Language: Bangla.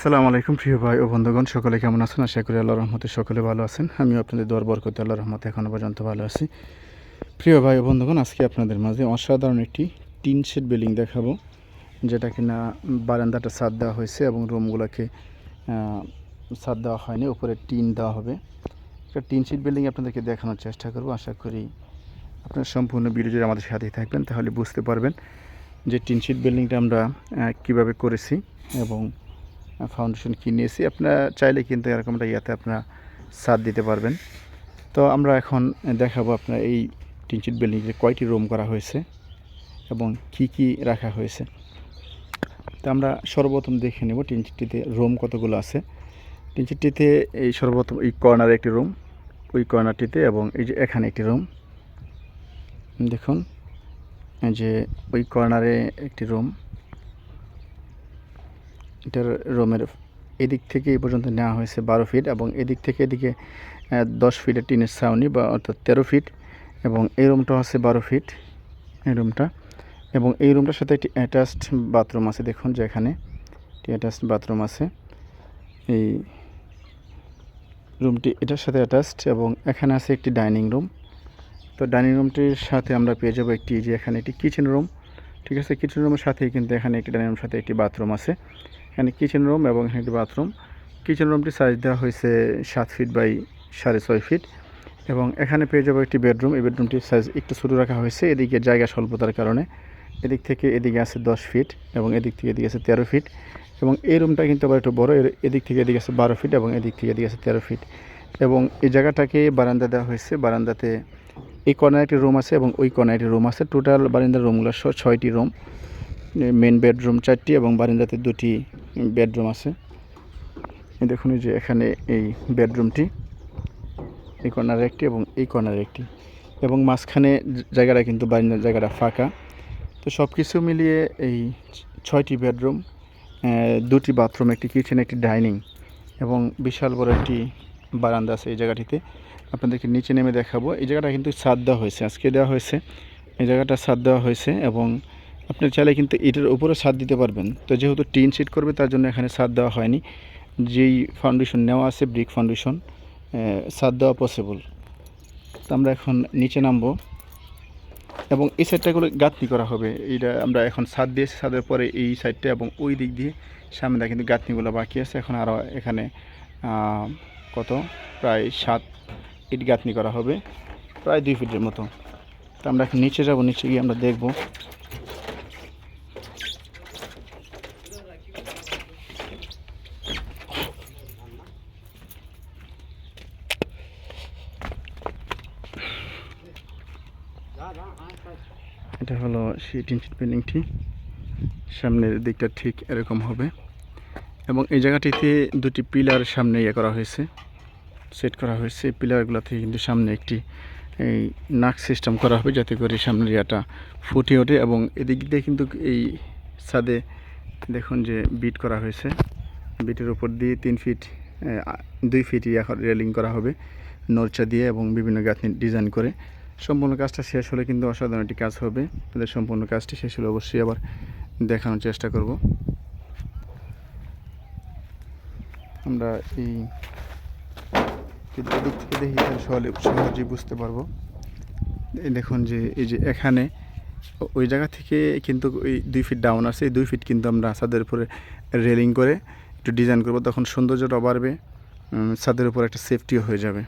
আসসালামু আলাইকুম, প্রিয় ভাই ও বন্ধুগণ। সকলে কেমন আছেন? আশা করি আল্লাহ রহমতে সকলে ভালো আছেন। আমিও আপনাদের দোয়ার বরকতে আল্লাহ রহমতে এখনও পর্যন্ত ভালো আছি। প্রিয় ভাই ও বন্ধুগণ, আজকে আপনাদের মাঝে অসাধারণ একটি টিন শেড বিল্ডিং দেখাবো যেটা কিনা বারান্দাটা সাদ দেওয়া হয়েছে এবং রুমগুলোকে সাদ দেওয়া হয়নি, উপরে টিন দেওয়া হবে। একটা টিন শেড বিল্ডিং আপনাদেরকে দেখানোর চেষ্টা করব। আশা করি আপনার সম্পূর্ণ ভিডিও যদি আমাদের সাথেই থাকবেন, তাহলে বুঝতে পারবেন যে টিন শেড বিল্ডিংটা আমরা কীভাবে করেছি এবং ফাউন্ডেশন কি নিয়েছি। আপনারা চাইলে কিন্তু এরকম একটা ইয়াতে আপনারা সাথ দিতে পারবেন। তো আমরা এখন দেখাবো আপনার এই টিনচিট বিল্ডিংয়ে কয়টি রুম করা হয়েছে এবং কি কি রাখা হয়েছে। তো আমরা সর্বপ্রথম দেখে নেব টিনচিটটিতে রুম কতগুলো আছে। টিনচিটটিতে এই সর্বপ্রথম এই কর্নারে একটি রুম, ওই কর্নারটিতে এবং এই যে এখানে একটি রুম। দেখুন যে ওই কর্নারে একটি রুম এটার রুমের এদিক থেকে এই পর্যন্ত নেওয়া হয়েছে বারো ফিট এবং এদিক থেকে এদিকে দশ ফিটের টিনের ছাউনি বা অর্থাৎ তেরো ফিট এবং এই রুমটা আছে বারো ফিট, এই রুমটা এবং এই রুমটার সাথে একটি অ্যাটাচড বাথরুম আছে, দেখুন যে এখানে একটি অ্যাটাচড বাথরুম আছে। এই রুমটি এটার সাথে অ্যাটাচড এবং এখানে আছে একটি ডাইনিং রুম। তো ডাইনিং রুমটির সাথে আমরা পেয়ে যাব একটি যে এখানে একটি কিচেন রুম ঠিক আছে? কিচেন রুমের সাথেই কিন্তু এখানে একটি ডাইনিং রুমের সাথে একটি বাথরুম আছে। এখানে কিচেন রুম এবং এখানে একটি বাথরুম কিচেন রুমটি সাইজ দেওয়া হয়েছে সাত ফিট বাই সাড়ে ছয় ফিট এবং এখানে পেয়ে যাব একটি বেডরুম এই বেডরুমটির সাইজ একটু ছোটো রাখা হয়েছে। এদিকে জায়গা স্বল্পতার কারণে এদিক থেকে এদিকে আছে দশ ফিট এবং এদিক থেকে এদিকে আছে তেরো ফিট এবং এই রুমটা কিন্তু আবার একটু বড়। এদিক থেকে এদিকে আছে বারো ফিট এবং এদিক থেকে এদিকে আছে তেরো ফিট এবং এই জায়গাটাকে বারান্দা দেওয়া হয়েছে। বারান্দাতে এই কর্নারে একটি রুম আছে এবং ওই কর্নারে একটি রুম আছে। টোটাল বারান্দার রুমগুলো ছয়টি রুম মেন বেডরুম চারটি এবং বারান্দাতে দুটি বেডরুম আছে। দেখুন যে এখানে এই বেডরুমটি এই কর্নারে একটি এবং এই কর্নারে একটি। এবং মাঝখানে জায়গাটা কিন্তু বারান্দার জায়গাটা ফাঁকা। তো সব কিছু মিলিয়ে এই ছয়টি বেডরুম দুটি বাথরুম একটি কিচেন একটি ডাইনিং এবং বিশাল বড় একটি বারান্দা আছে এই জায়গাটিতে। আপনাদেরকে নিচে নেমে দেখাবো। এই জায়গাটা কিন্তু ছাদ দেওয়া হয়েছে, আজকে দেওয়া হয়েছে। এই জায়গাটা ছাদ দেওয়া হয়েছে এবং আপনি চাইলে কিন্তু এটার উপরে ছাদ দিতে পারবেন। তো যেহেতু টিন শিট করবে, তার জন্য এখানে ছাদ দেওয়া হয়নি। যেই ফাউন্ডেশন নেওয়া আছে ব্রিক ফাউন্ডেশন ছাদ দেওয়া পসিবল তো আমরা এখন নিচে নামবো এবং এই সাইডটাগুলো গাঁথনি করা হবে। এইটা আমরা এখন ছাদ দিয়েছি ছাদের পরে এই সাইডটা এবং ওই দিক দিয়ে সামনে কিন্তু গাঁথনিগুলো বাকি আছে। এখন আরও এখানে কত? প্রায় সাত ইট গাঁথনি করা হবে, প্রায় দুই ফিটের মতো। তো আমরা এখন নিচে যাব, নিচে গিয়ে আমরা দেখব। এটা হলো সেই টিনশিট বিল্ডিংটি সামনের দিকটা ঠিক এরকম হবে। এবং এই জায়গাটিতে দুটি পিলার সামনে ইয়ে করা হয়েছে, সেট করা হয়েছে। এই পিলারগুলোতে কিন্তু সামনে একটি, এই নাক সিস্টেম করা হবে যাতে করে সামনের ইয়াটা ফুটে ওঠে। এবং এদিক দিয়ে কিন্তু এই ছাদে দেখুন যে বিট করা হয়েছে। বিটের উপর দিয়ে তিন ফিট দুই ফিট ইয়া রেলিং করা হবে নরচা দিয়ে এবং বিভিন্ন গাঁথনি ডিজাইন করে। সম্পূর্ণ কাজটা শেষ হলে কিন্তু অসাধারণ একটি কাজ হবে। তাদের সম্পূর্ণ কাজটি শেষ হলে অবশ্যই আবার দেখানোর চেষ্টা করব। আমরা এই দিক থেকে দেখি সহলে সহজেই বুঝতে পারব। দেখুন যে, এই যে এখানে ওই জায়গা থেকে কিন্তু ওই দুই ফিট ডাউন আছে। এই দুই ফিট কিন্তু আমরা ছাদের উপরে রেলিং করে একটু ডিজাইন করব। তখন সৌন্দর্যটা বাড়বে ছাদের উপর একটা সেফটিও হয়ে যাবে।